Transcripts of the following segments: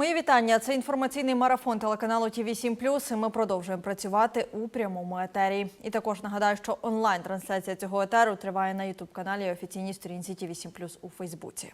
Мої вітання. Це інформаційний марафон телеканалу Ті 7 і Ми продовжуємо працювати у прямому етері. І також нагадаю, що онлайн-трансляція цього етеру триває на ютуб-каналі і офіційній сторінці ТІВІ 7 у Фейсбуці.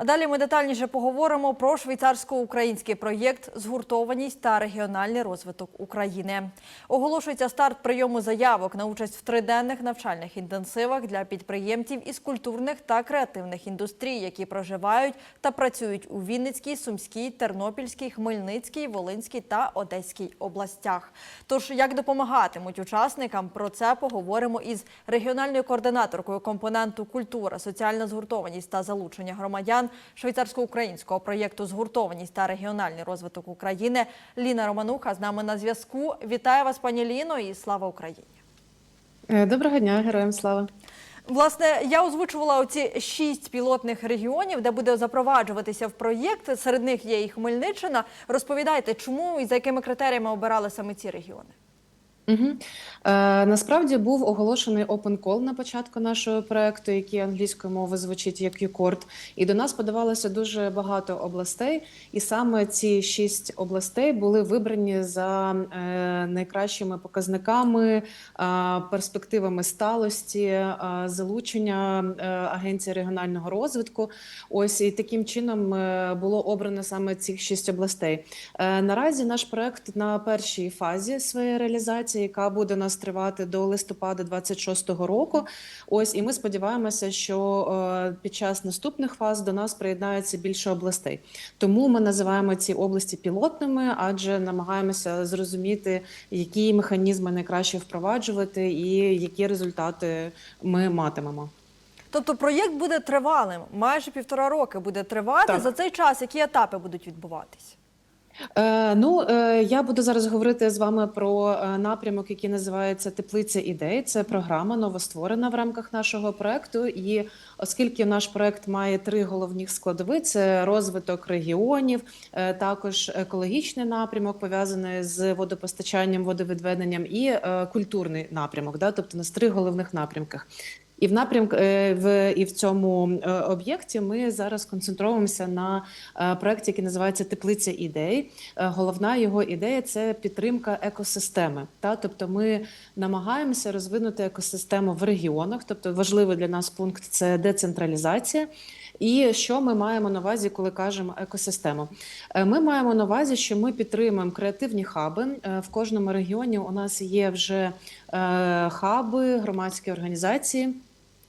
А далі ми детальніше поговоримо про швейцарсько-український проєкт Згуртованість та регіональний розвиток України. Оголошується старт прийому заявок на участь в триденних навчальних інтенсивах для підприємців із культурних та креативних індустрій, які проживають та працюють у Вінницькій, Сумській, Тернопільській, Хмельницькій, Волинській та Одеській областях. Тож як допомагатимуть учасникам, про це поговоримо із регіональною координаторкою компоненту культура, соціальна згуртованість та залучення громадян швейцарсько-українського проєкту Згуртованість та регіональний розвиток України Ліна Романуха з нами на зв'язку. Вітаю вас, пані Ліно, і слава Україні! Е, Доброго дня, героям слава. Власне, я озвучувала оці шість пілотних регіонів, де буде запроваджуватися в проєкт. Серед них є і Хмельниччина. Розповідайте, чому і за якими критеріями обирали саме ці регіони? Угу. Е, насправді був оголошений open call на початку нашого проекту, який англійською мовою звучить як UCORD. І до нас подавалося дуже багато областей, і саме ці шість областей були вибрані за е, найкращими показниками, е, перспективами сталості, е, залучення е, агенції регіонального розвитку. Ось і таким чином е, було обрано саме ці шість областей. Е, наразі наш проект на першій фазі своєї реалізації, яка буде нас тривати до листопада 26-го року. Ось і ми сподіваємося, що е, під час наступних фаз до нас приєднається більше областей. Тому ми називаємо ці області пілотними, адже намагаємося зрозуміти, які механізми найкраще впроваджувати і які результати ми матимемо. Тобто проєкт буде тривалим, майже півтора роки буде тривати. Так. За цей час які етапи будуть відбуватись? Е, ну, е, я буду зараз говорити з вами про е, напрямок, який називається Теплиця ідей. Це програма новостворена в рамках нашого проекту. І оскільки наш проект має три головні складові: це розвиток регіонів, також екологічний напрямок, пов'язаний з водопостачанням, водовідведенням, і культурний напрямок. Да? Тобто у нас три головних напрямках. І в напрямку е, в і в цьому е, об'єкті ми зараз концентруємося на е, проєкті, який називається Теплиця ідей. Головна його ідея це підтримка екосистеми. Та тобто, ми намагаємося розвинути екосистему в регіонах. Тобто, важливий для нас пункт це децентралізація. І що ми маємо на увазі, коли кажемо екосистему? Ми маємо на увазі, що ми підтримуємо креативні хаби. В кожному регіоні у нас є вже хаби, громадські організації.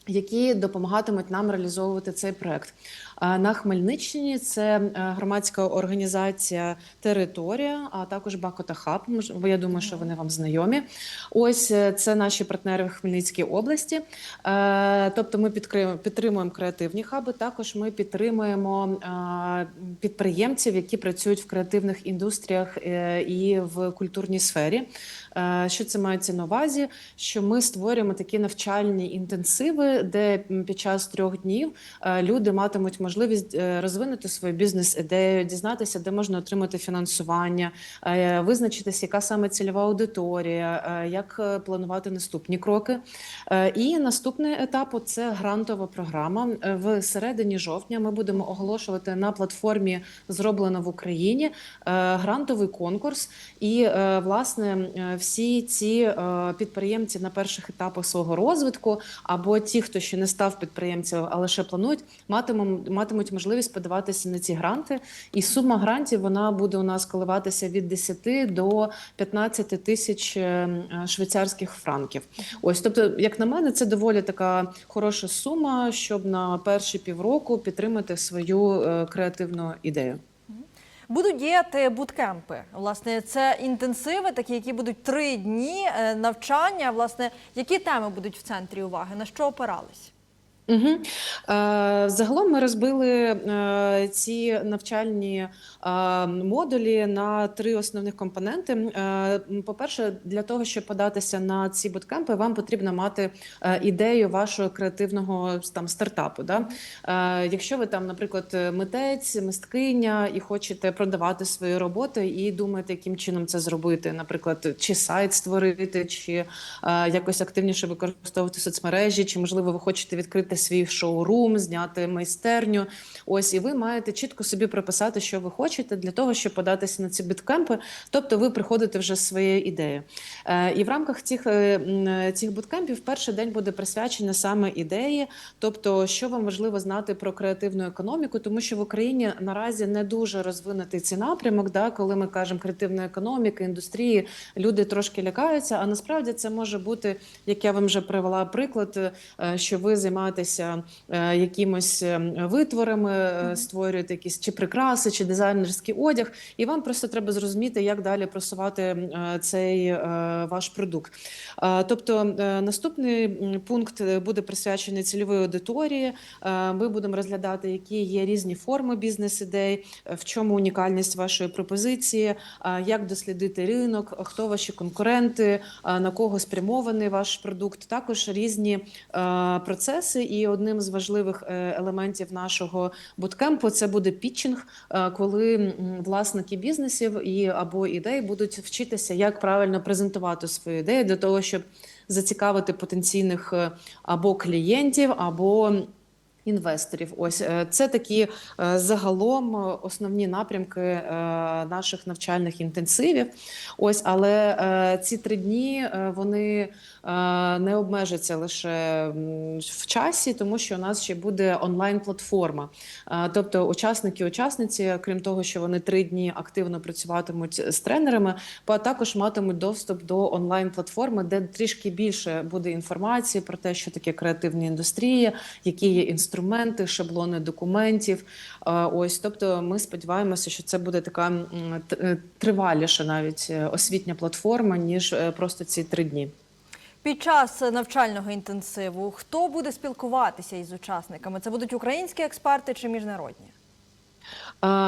Які допомагатимуть нам реалізовувати цей проект на Хмельниччині? Це е, громадська організація Територія, а також Бакота Хаб. Бо я думаю, що вони вам знайомі. Ось е, це наші партнери в Хмельницькій області. Е, Тобто, ми підтримуємо креативні хаби. Також ми підтримуємо е, підприємців, які працюють в креативних індустріях е, і в культурній сфері. Е, Що це мається на увазі? Що ми створюємо такі навчальні інтенсиви, де під час трьох днів е, люди матимуть можливість е, розвинути свою бізнес-ідею, дізнатися, де можна отримати фінансування, визначитися, яка саме цільова аудиторія, як планувати наступні кроки. І наступний етап це грантова програма. В середині жовтня ми будемо оголошувати на платформі зроблено в Україні грантовий конкурс. І власне всі ці е, підприємці на перших етапах свого розвитку, або ті, хто ще не став підприємцем, але ще планують, матимуть, матимуть можливість подаватися на ці гранти. І сума грантів вона буде у нас коливатися від 10 до 15 тисяч е, швейцарських франків. Ось, тобто, як на мене, це доволі така хороша сума, щоб на перші півроку підтримати свою е, креативну ідею. Будуть діяти буткемпи. Власне, це інтенсиви, такі, які будуть три дні е, навчання. Власне, які теми будуть в центрі уваги? На що опирались? Угу. Загалом ми розбили е, ці навчальні е, модулі на три основних компоненти. По-перше, для того, щоб податися на ці буткемпи, вам потрібно мати ідею вашого креативного там стартапу. Да? Якщо ви там, наприклад, митець, мисткиня і хочете продавати свої роботи, і думаєте, яким чином це зробити, наприклад, чи сайт створити, чи якось активніше використовувати соцмережі, чи можливо ви хочете відкрити свій шоурум, зняти майстерню. Ось і ви маєте чітко собі прописати, що ви хочете для того, щоб податися на ці біткемпи. Тобто, ви приходите вже з своєю ідеєю. Е, І в рамках цих, е, м, цих буткемпів перший день буде присвячений саме ідеї, тобто, що вам важливо знати про креативну економіку, тому що в Україні наразі не дуже розвинутий цей напрямок. Да, коли ми кажемо креативна економіка, індустрії, люди трошки лякаються. А насправді це може бути, як я вам вже привела приклад, е, що ви займаєтеся е, якимось е, витворами, е, створюєте якісь чи прикраси, чи дизайнерський одяг, і вам просто треба зрозуміти, як далі просувати цей ваш продукт. Тобто наступний пункт буде присвячений цільовій аудиторії. Ми будемо розглядати, які є різні форми бізнес-ідей, в чому унікальність вашої пропозиції, як дослідити ринок, хто ваші конкуренти, на кого спрямований ваш продукт. Також різні процеси. І одним з важливих е, елементів нашого буткемпу це буде пітчинг, е, коли власники бізнесів і або ідей будуть вчитися, як правильно презентувати свою ідею для того, щоб зацікавити потенційних е, або клієнтів, або Інвесторів, ось е, це такі е, загалом основні напрямки е, наших навчальних інтенсивів. Ось, але ці три дні вони не обмежаться лише в часі, тому що у нас ще буде онлайн-платформа. Тобто, учасники, учасниці, крім того, що вони три дні активно працюватимуть з тренерами, також матимуть доступ до онлайн-платформи, де трішки більше буде інформації про те, що таке креативні індустрії, які є інструменти, шаблони документів. Е, Ось, тобто, ми сподіваємося, що це буде така е, триваліша навіть е, освітня платформа, ніж просто ці три дні. Під час навчального інтенсиву хто буде спілкуватися із учасниками? Це будуть українські експерти чи міжнародні?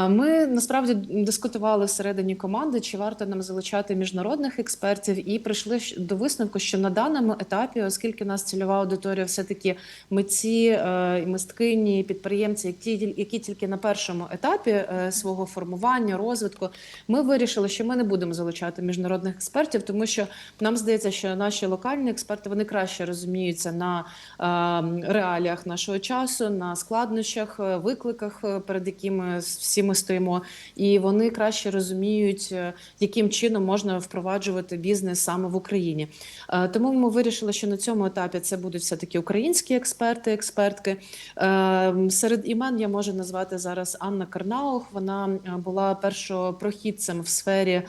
Ми насправді дискутували всередині команди, чи варто нам залучати міжнародних експертів, і прийшли до висновку, що на даному етапі, оскільки нас цільова аудиторія, все таки митці, е, мисткині, підприємці, які, які тільки на першому етапі е, свого формування, розвитку, ми вирішили, що ми не будемо залучати міжнародних експертів, тому що нам здається, що наші локальні експерти вони краще розуміються на е, реаліях нашого часу, на складнощах, викликах, перед якими всі ми стоїмо, і вони краще розуміють, е, яким чином можна впроваджувати бізнес саме в Україні. Е, Тому ми вирішили, що на цьому етапі це будуть все таки українські експерти, експертки. Е, Серед імен я можу назвати зараз Анна Карнаух. Вона була першопрохідцем в сфері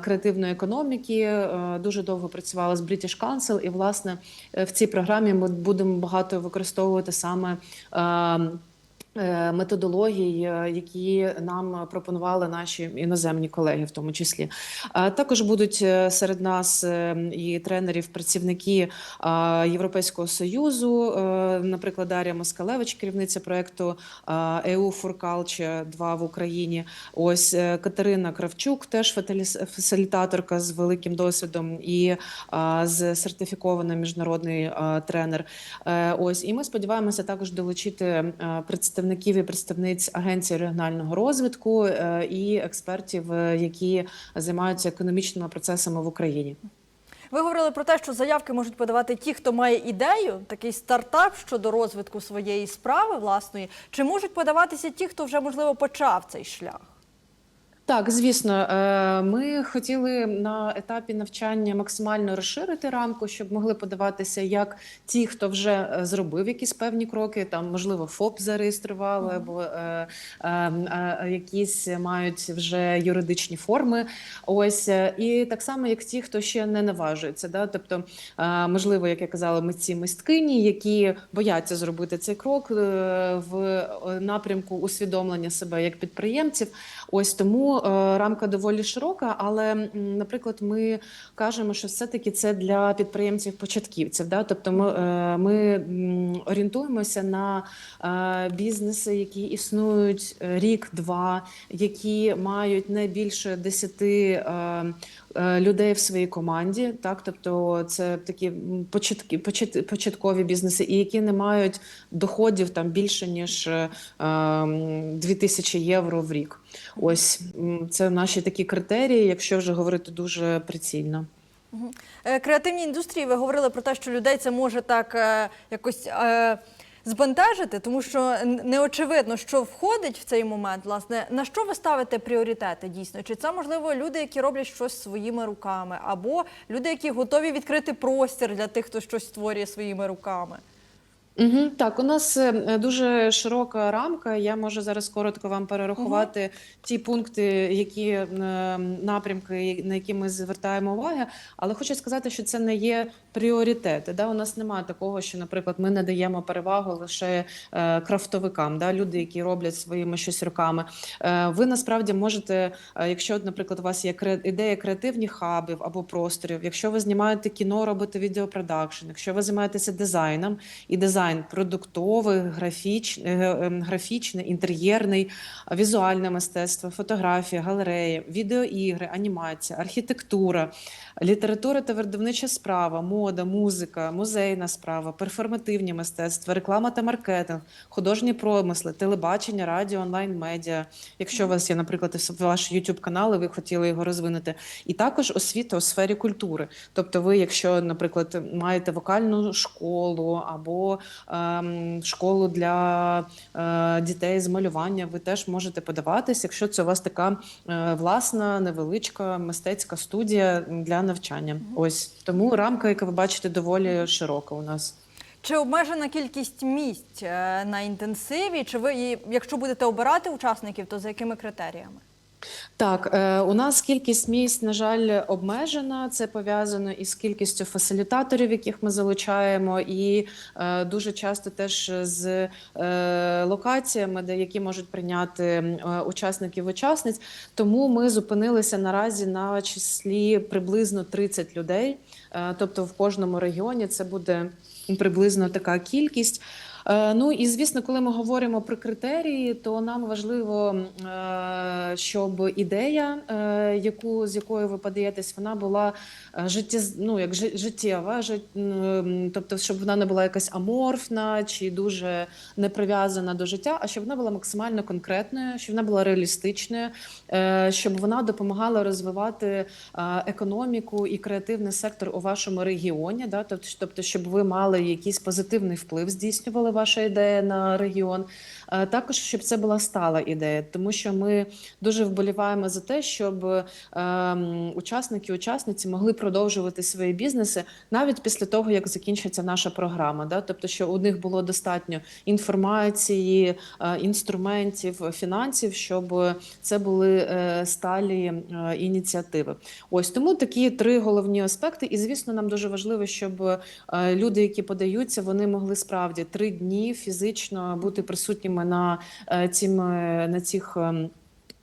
креативної економіки. Дуже довго працювала з British Council, і власне в цій програмі ми будемо багато використовувати саме. Е, Методологій, е, які нам пропонували наші іноземні колеги, в тому числі, також будуть е, серед нас і тренерів, працівники Європейського союзу, наприклад, Дар'я Москалевич, керівниця проекту EU for Culture 2 в Україні. Ось Катерина Кравчук, теж фасилітаторка з великим досвідом і з сертифікований міжнародний тренер. Ось і ми сподіваємося також долучити е, представників і представниць агенції регіонального розвитку е, і експертів, е, які займаються економічними процесами в Україні. Ви говорили про те, що заявки можуть подавати ті, хто має ідею, такий стартап щодо розвитку своєї справи власної, чи можуть подаватися ті, хто вже можливо почав цей шлях? Так, звісно, Е, ми хотіли на етапі навчання максимально розширити рамку, щоб могли подаватися як ті, хто вже е, зробив якісь певні кроки, там можливо ФОП зареєстрували, або е, е, е, якісь мають вже юридичні форми. Ось і так само, як ті, хто ще не наважується. Да? Тобто, можливо, як я казала, митці мисткині, які бояться зробити цей крок в напрямку усвідомлення себе як підприємців. Ось тому е, рамка доволі широка, але, наприклад, ми кажемо, що все-таки це для підприємців-початківців. Да? Тобто ми, е, ми орієнтуємося на е, бізнеси, які існують рік-два, які мають не більше 10 е, е, людей в своїй команді. Так? Тобто це такі початки, почат- початкові бізнеси, і які не мають доходів там більше, ніж е, м, 2000 євро в рік. Ось це наші такі критерії, якщо вже говорити дуже прицільно. Е, Креативні індустрії, ви говорили про те, що людей це може так е, якось е, збентежити, тому що не очевидно, що входить в цей момент. Власне, на що ви ставите пріоритети дійсно? Чи це можливо люди, які роблять щось своїми руками, або люди, які готові відкрити простір для тих, хто щось створює своїми руками? Угу, так, у нас е, дуже широка рамка. Я можу зараз коротко вам перерахувати ті пункти, які е, напрямки, на які ми звертаємо увагу. Але хочу сказати, що це не є пріоритети. Да? У нас немає такого, що, наприклад, ми не даємо перевагу лише е, крафтовикам, да? люди, які роблять своїми щось руками. Е, ви насправді можете, е, якщо, от, наприклад, у вас є кре- ідея креативних хабів або просторів, якщо ви знімаєте кіно, робите відеопродакшн, якщо ви займаєтеся дизайном і дизайн продуктовий, графіч, е, ем, графічний, інтер'єрний, візуальне мистецтво, фотографія, галереї, відеоігри, анімація, архітектура, література та видавнича справа, мода, музика, музейна справа, перформативні мистецтва, реклама та маркетинг, художні промисли, телебачення, радіо, онлайн медіа. Якщо у вас є, наприклад, ваш YouTube канал, і ви хотіли його розвинути, і також освіта у сфері культури. Тобто, ви, якщо, наприклад, маєте вокальну школу або школу для е, дітей з малювання, ви теж можете подаватись, якщо це у вас така е, власна, невеличка мистецька студія для навчання. Ось тому рамка, яка ви бачите, доволі широка у нас. Чи обмежена кількість місць е, на інтенсиві? Чи ви, якщо будете обирати учасників, то за якими критеріями? Так, е, у нас кількість місць, на жаль, обмежена. Це пов'язано із кількістю фасилітаторів, яких ми залучаємо, і е, дуже часто теж з е, локаціями, де які можуть прийняти учасників учасниць. Тому ми зупинилися наразі на числі приблизно 30 людей. Тобто в кожному регіоні це буде приблизно така кількість. Е, Ну і звісно, коли ми говоримо про критерії, то нам важливо, е, щоб ідея, е, яку з якою ви подаєтесь, вона була е, ну, як життєва, жит- тобто, щоб вона не була якась аморфна чи дуже не прив'язана до життя, а щоб вона була максимально конкретною, щоб вона була реалістичною, щоб вона допомагала розвивати економіку і креативний сектор у вашому регіоні. Да? Тобто, щоб ви мали якийсь позитивний вплив, здійснювали ваша ідея на регіон. Е, Також щоб це була стала ідея, тому що ми дуже вболіваємо за те, щоб ем, учасники, учасниці могли продовжувати свої бізнеси навіть після того, як закінчиться наша програма. Тобто, що у них було достатньо інформації, е, інструментів, фінансів, щоб це були е, сталі е, ініціативи. Ось тому такі три головні аспекти. І звісно, нам дуже важливо, щоб е, люди, які подаються, вони могли справді три дні фізично бути присутніми на е, цим е, на цих.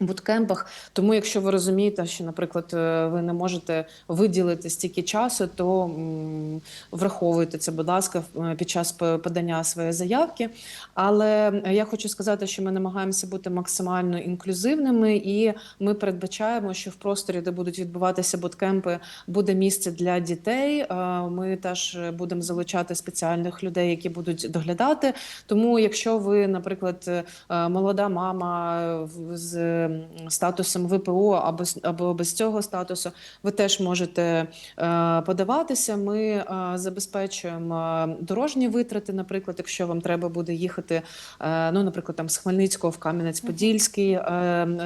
Ем, Буткемпах, тому якщо ви розумієте, що, наприклад, е, ви не можете виділити стільки часу, то м, враховуйте це, будь ласка, е, під час подання своєї заявки. Але я хочу сказати, що ми намагаємося бути максимально інклюзивними, і ми передбачаємо, що в просторі, де будуть відбуватися буткемпи, буде місце для дітей. Е, Ми теж будемо залучати спеціальних людей, які будуть доглядати. Тому, якщо ви, наприклад, е, молода мама з статусом ВПО або або без цього статусу, ви теж можете е, подаватися. Ми е, забезпечуємо дорожні витрати. Наприклад, якщо вам треба буде їхати, е, ну наприклад, там з Хмельницького в Кам'янець-Подільський,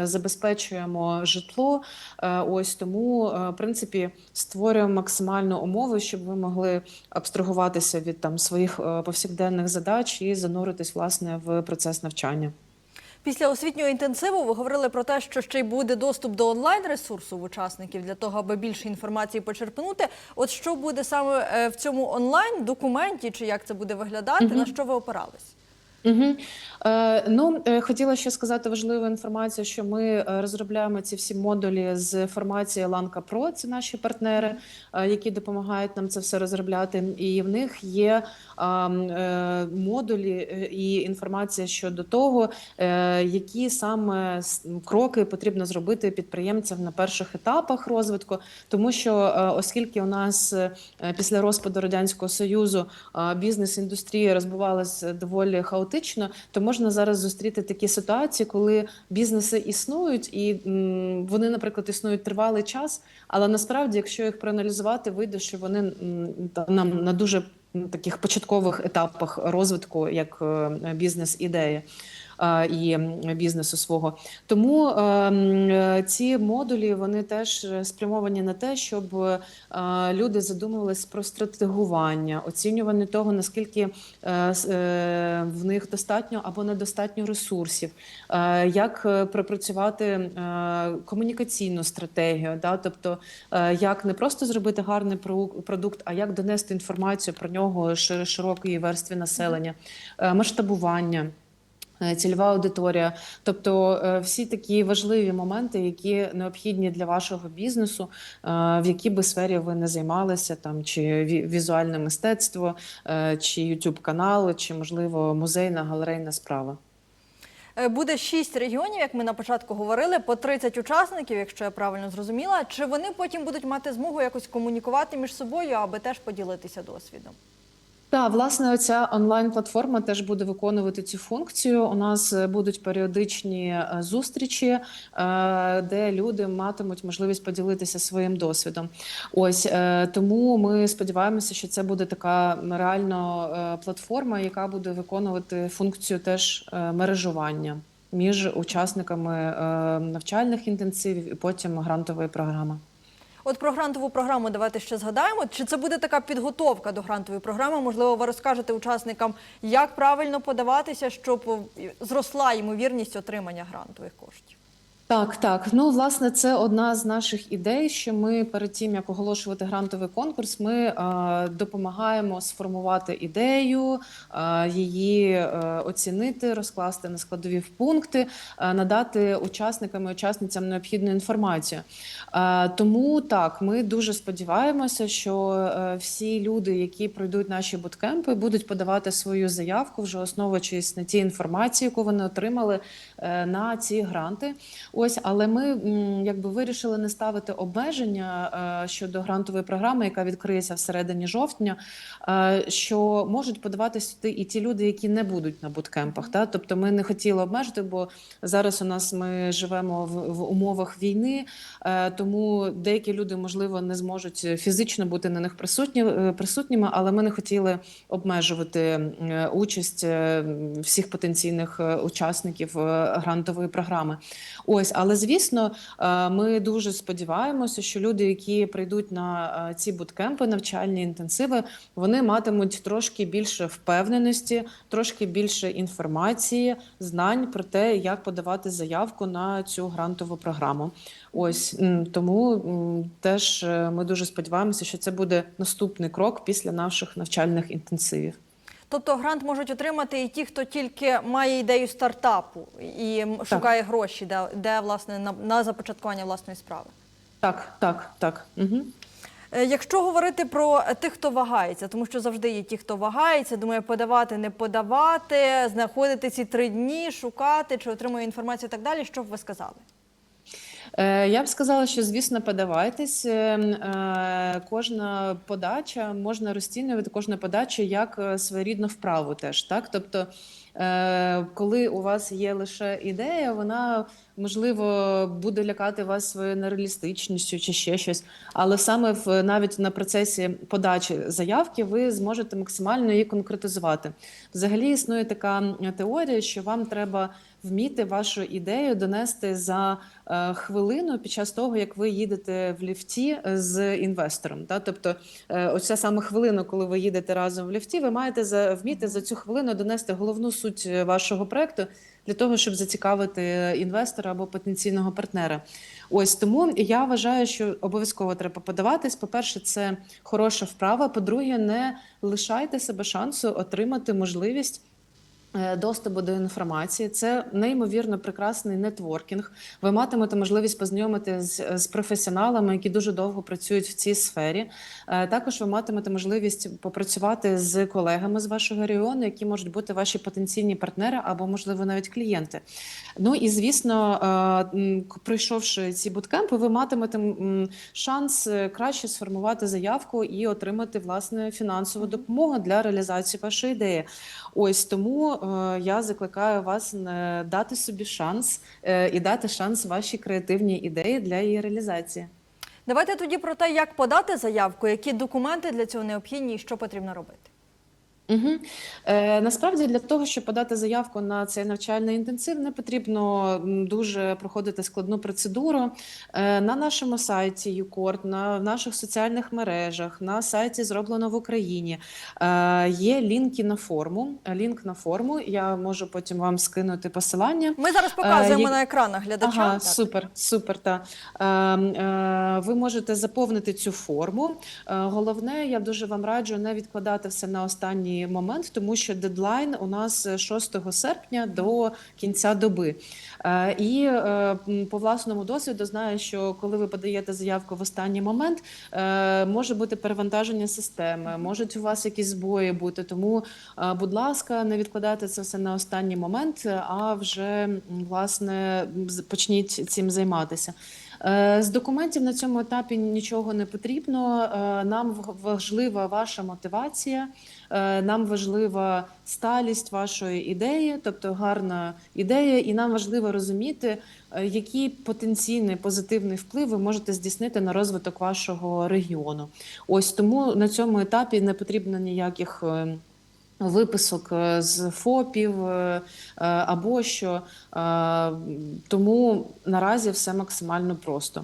забезпечуємо житло. Ось тому, в принципі, створюємо максимальну умови, щоб ви могли абстрагуватися від там своїх повсякденних задач і зануритись власне в процес навчання. Після освітнього інтенсиву ви говорили про те, що ще й буде доступ до онлайн-ресурсу в учасників для того, аби більше інформації почерпнути. От що буде саме е, в цьому онлайн документі, чи як це буде виглядати, на що ви опирались? Угу. Е, ну, е, хотіла ще сказати важливу інформацію, що ми е, розробляємо ці всі модулі з формації Ланка Про. Це наші партнери, які допомагають нам це все розробляти. І в них є модулі і інформація щодо того, які саме кроки потрібно зробити підприємцям на перших етапах розвитку, тому що оскільки у нас після розпаду радянського союзу бізнес-індустрія розбивалася доволі хаотично, то можна зараз зустріти такі ситуації, коли бізнеси існують, і вони, наприклад, існують тривалий час, але насправді, якщо їх проаналізувати, вийде, що вони нам на дуже таких початкових етапах розвитку як е, бізнес-ідеї і бізнесу свого. Тому е, е, ці модулі вони теж спрямовані на те, щоб е, люди задумувались про стратегування, оцінювання того, наскільки е, е, в них достатньо або недостатньо ресурсів, е, як е, пропрацювати е, комунікаційну стратегію, да? тобто е, як не просто зробити гарний продукт, а як донести інформацію про нього ши- широкій верстві населення, е, масштабування. Е, Цільова аудиторія, тобто е, всі такі важливі моменти, які необхідні для вашого бізнесу, е, в якій би сфері ви не займалися, там чи ві- візуальне мистецтво, чи youtube канал, чи можливо музейна галерейна справа. Буде шість регіонів, як ми на початку говорили, по 30 учасників, якщо я правильно зрозуміла. Чи вони потім будуть мати змогу якось комунікувати між собою, аби теж поділитися досвідом? Так, власне, оця онлайн-платформа теж буде виконувати цю функцію. У нас е, будуть періодичні е, зустрічі, е, де люди матимуть можливість поділитися своїм досвідом. Ось тому ми сподіваємося, що це буде така реально платформа, яка буде виконувати функцію теж мережування між учасниками навчальних інтенсивів і потім грантової програми. От про грантову програму давайте ще згадаємо. Чи це буде така підготовка до грантової програми? Можливо, ви розкажете учасникам, як правильно подаватися, щоб е, зросла ймовірність отримання грантових коштів. Так, так. Ну, власне, це одна з наших ідей. Що ми перед тим як оголошувати грантовий конкурс, ми е, допомагаємо сформувати ідею, е, її е, оцінити, розкласти на складові пункти, е, надати учасникам і учасницям необхідну інформацію. Е, тому так, ми дуже сподіваємося, що е, всі люди, які пройдуть наші буткемпи, будуть подавати свою заявку, вже основуючись на тій інформації, яку вони отримали е, на ці гранти. Ось, але ми якби вирішили не ставити обмеження е, щодо грантової програми, яка відкриється всередині жовтня, е, що можуть подаватися туди і ті люди, які не будуть на буткемпах. Та? Тобто ми не хотіли обмежити, бо зараз у нас ми живемо в, в умовах війни, е, тому деякі люди, можливо, не зможуть фізично бути на них присутні, присутніми, але ми не хотіли обмежувати участь всіх потенційних учасників грантової програми. Ось, але звісно, е, ми дуже сподіваємося, що люди, які прийдуть на е, ці буткемпи, навчальні інтенсиви, вони матимуть трошки більше впевненості, трошки більше інформації, знань про те, як подавати заявку на цю грантову програму. Ось тому теж е, ми дуже сподіваємося, що це буде наступний крок після наших навчальних інтенсивів. Тобто грант можуть отримати і ті, хто тільки має ідею стартапу і шукає гроші, де, де власне на, на започаткування власної справи. Так, так, так. Угу. Якщо говорити про тих, хто вагається, тому що завжди є ті, хто вагається, думає подавати, не подавати, знаходити ці три дні, шукати, чи отримує інформацію і так далі. Що б ви сказали? Е, Я б сказала, що звісно, подавайтесь. Е, е, Кожна подача можна розцінювати кожна подача як е, своєрідну вправу теж. Так? Тобто, коли у вас є лише ідея, вона можливо буде лякати вас своєю нереалістичністю чи ще щось. Але саме в навіть на процесі подачі заявки ви зможете максимально її конкретизувати. Взагалі існує така теорія, що вам треба вміти вашу ідею донести за е, хвилину під час того, як ви їдете в ліфті з інвестором. Та? Тобто, е, оця саме хвилина, коли ви їдете разом в ліфті, ви маєте за, вміти за цю хвилину донести головну суть е, вашого проекту для того, щоб зацікавити інвестора або потенційного партнера. Ось тому я вважаю, що обов'язково треба подаватись. По-перше, це хороша вправа. По-друге, не лишайте себе шансу отримати можливість. Е, Доступу до інформації це неймовірно прекрасний нетворкінг. Ви матимете можливість познайомити з, професіоналами, які дуже довго працюють в цій сфері. Е, Також ви матимете можливість попрацювати з колегами з вашого регіону, які можуть бути ваші потенційні партнери або, можливо, навіть клієнти. Ну і звісно, е, пройшовши ці буткемпи, ви матимете шанс краще сформувати заявку і отримати власне фінансову допомогу для реалізації вашої ідеї. Ось тому е, я закликаю вас дати собі шанс е, і дати шанс вашій креативній ідеї для її реалізації. Давайте тоді про те, як подати заявку, які документи для цього необхідні і що потрібно робити. Угу. Е, насправді для того, щоб подати заявку на цей навчальний інтенсив, не потрібно дуже проходити складну процедуру. Е, на нашому сайті ЮКОРД, на в наших соціальних мережах, на сайті зроблено в Україні. Е, є лінки на форму. Лінк на форму. Я можу потім вам скинути посилання. Ми зараз показуємо як- на екранах глядачам. Ага, Так. супер, супер. Та. Е, е, ви можете заповнити цю форму. Е, головне, я дуже вам раджу не відкладати все на останній момент, тому що дедлайн у нас 6 серпня до кінця доби. Е, і е, по власному досвіду знаю, що коли ви подаєте заявку в останній момент, е, може бути перевантаження системи, можуть у вас якісь збої бути. Тому, е, будь ласка, не відкладайте це все на останній момент, а вже власне почніть цим займатися. Е, З документів на цьому етапі нічого не потрібно. Е, Нам важлива ваша мотивація, е, нам важлива сталість вашої ідеї, тобто гарна ідея, і нам важливо розуміти, е, який потенційний позитивний вплив ви можете здійснити на розвиток вашого регіону. Ось тому на цьому етапі не потрібно ніяких. е, Виписок е, з ФОПів е, е, або що. Е, Тому наразі все максимально просто.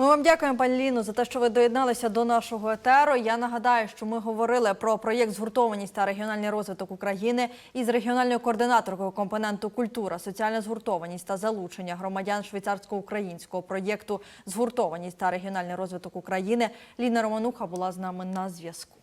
Ми вам дякуємо, пані Ліно, за те, що ви доєдналися до нашого етеру. Я нагадаю, що ми говорили про проєкт згуртованість та регіональний розвиток України із регіональною координаторкою компоненту культура, соціальна згуртованість та залучення громадян швейцарсько-українського проєкту Згуртованість та регіональний розвиток України. Ліна Романуха була з нами на зв'язку.